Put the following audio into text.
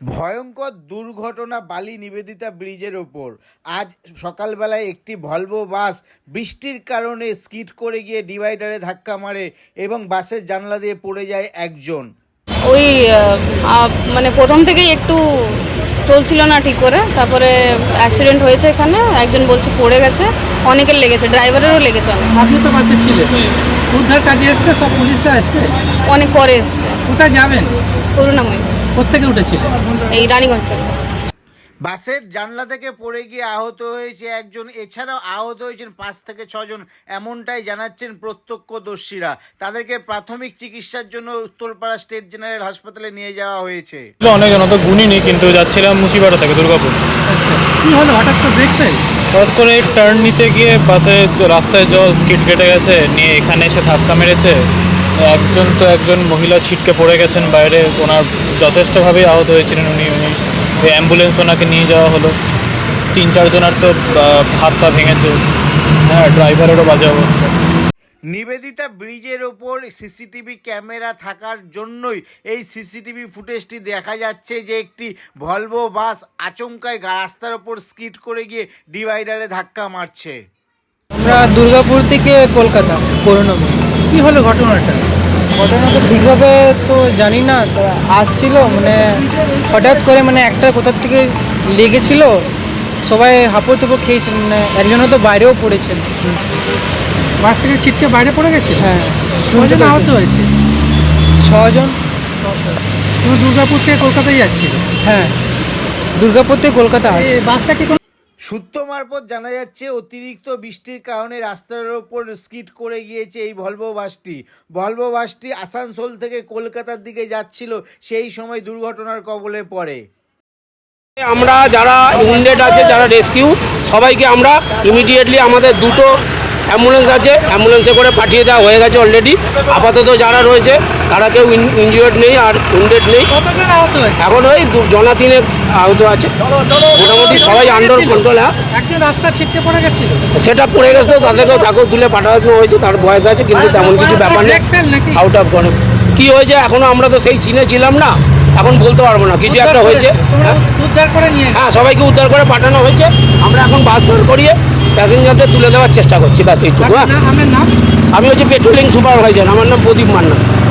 ভয়ঙ্কর দুর্ঘটনা বালি নিবেদিতা ব্রিজের ওপর। আজ সকালবেলায় একটি ভলভো বাস বৃষ্টির কারণে স্কিড করে গিয়ে ডিভাইডারে ধাক্কা মারে এবং বাসের জানলা দিয়ে পড়ে যায় একজন। ওই মানে প্রথম থেকেই একটু চলছিল না ঠিক করে। তারপরে অ্যাক্সিডেন্ট হয়েছে এখানে একজন বলছে পড়ে গেছে অনেকের লেগেছে ড্রাইভারেরও লেগেছে অনেক। আপনি তো বাসে ছিলেন উদ্ধার কাজে এসছে সব পুলিশরা এসছে? অনেক পরে এসছে। কোথায় যাবেন? করুণাময়ী। কোথেকে উঠেছিলেন এই রানীগঞ্জ থেকে। বাসের জানলা থেকে পড়ে গিয়ে আহত হয়েছে একজন এছাড়াও আহত হয়েছেন পাঁচ থেকে ছজন এমনটাই জানাচ্ছেন প্রত্যক্ষদর্শীরা। তাদেরকে প্রাথমিক চিকিৎসার জন্য উত্তরপাড়া স্টেট জেনারেল হাসপাতালে নিয়ে যাওয়া হয়েছে। অনেকজন অত গুণিনি কিন্তু যাচ্ছিলাম মুচিপাড়া থেকে দুর্গাপুর। কি হলো? হঠাৎ হঠাৎ করে টার্ন নিতে গিয়ে বাসে রাস্তায় জল স্কিড কেটে গেছে নিয়ে এখানে এসে ধাক্কা মেরেছে। একজন তো একজন মহিলা ছিটকে পড়ে গেছেন বাইরে ওনার যথেষ্টভাবেই আহত হয়েছিলেন উনি উনি অ্যাম্বুলেন্স ওনাকে নিয়ে যাওয়া হলো। তিন চারজনের তো হাত পা ভেঙেছে। হ্যাঁ ড্রাইভারেরও বাজে অবস্থা। নিবেদিতা ব্রিজের ওপর সিসিটিভি ক্যামেরা থাকার জন্যই এই সিসিটিভি ফুটেজটি দেখা যাচ্ছে যে একটি ভলভো বাস আচমকায় রাস্তার ওপর স্কিড করে গিয়ে ডিভাইডারে ধাক্কা মারছে। আমরা দুর্গাপুর থেকে কলকাতা করুণাময়ী কি হলো ঘটনাটা? ঘটনা তো ঠিকভাবে তো জানি না তো আসছিল মানে হঠাৎ করে মানে একটা কোথার থেকে লেগেছিল সবাই হাঁপো তাপো খেয়েছিল মানে একজনও তো বাইরেও পড়েছেন বাস থেকে ছিটকে বাইরে পড়ে গেছে? হ্যাঁ কজন আহত হয়েছে? ছজন। তুমি দুর্গাপুর থেকে কলকাতায় যাচ্ছিল? হ্যাঁ দুর্গাপুর থেকে কলকাতা আসছে। বাসটা কি কোনো সূত্র মারফত জানা যাচ্ছে, অতিরিক্ত বৃষ্টির কারণে রাস্তার ওপর স্কিট করে গিয়েছে এই ভলভো বাসটি। ভলভো বাসটি আসানসোল থেকে কলকাতার দিকে যাচ্ছিল, সেই সময় দুর্ঘটনার কবলে পড়ে। আমরা যারা উন্ডেড আছে, যারা রেস্কিউ সবাইকে আমরা ইমিডিয়েটলি আমাদের দুটো অ্যাম্বুলেন্স আছে অ্যাম্বুলেন্সে করে পাঠিয়ে দেওয়া হয়ে গেছে অলরেডি আপাতত যারা রয়েছে তারা কেউ ইনজিওর্ড নেই আর উন্ডেড নেই। এখন ওই জনা তিনেক আহত আছে। মোটামুটি সবাই আন্ডার কন্ট্রোল হ্যাঁ। গেছিল। সেটা পড়ে গেছে তো তাদেরকেও তাকেও তুলে পাঠানো হয়েছে তার বয়স আছে কিন্তু তেমন কিছু ব্যাপার নেই। আউট অফ কি হয়েছে এখনও আমরা তো সেই সিনে ছিলাম না এখন বলতে পারব না কিছু একটা হয়েছে হ্যাঁ। হ্যাঁ সবাইকে উদ্ধার করে পাঠানো হয়েছে আমরা এখন বাস ধর করিয়ে প্যাসেঞ্জারদের তুলে দেওয়ার চেষ্টা করছি ব্যাস এইটুকু হ্যাঁ? আমি হচ্ছে পেট্রোলিং সুপারভাইজার আমার নাম প্রদীপ মান্না।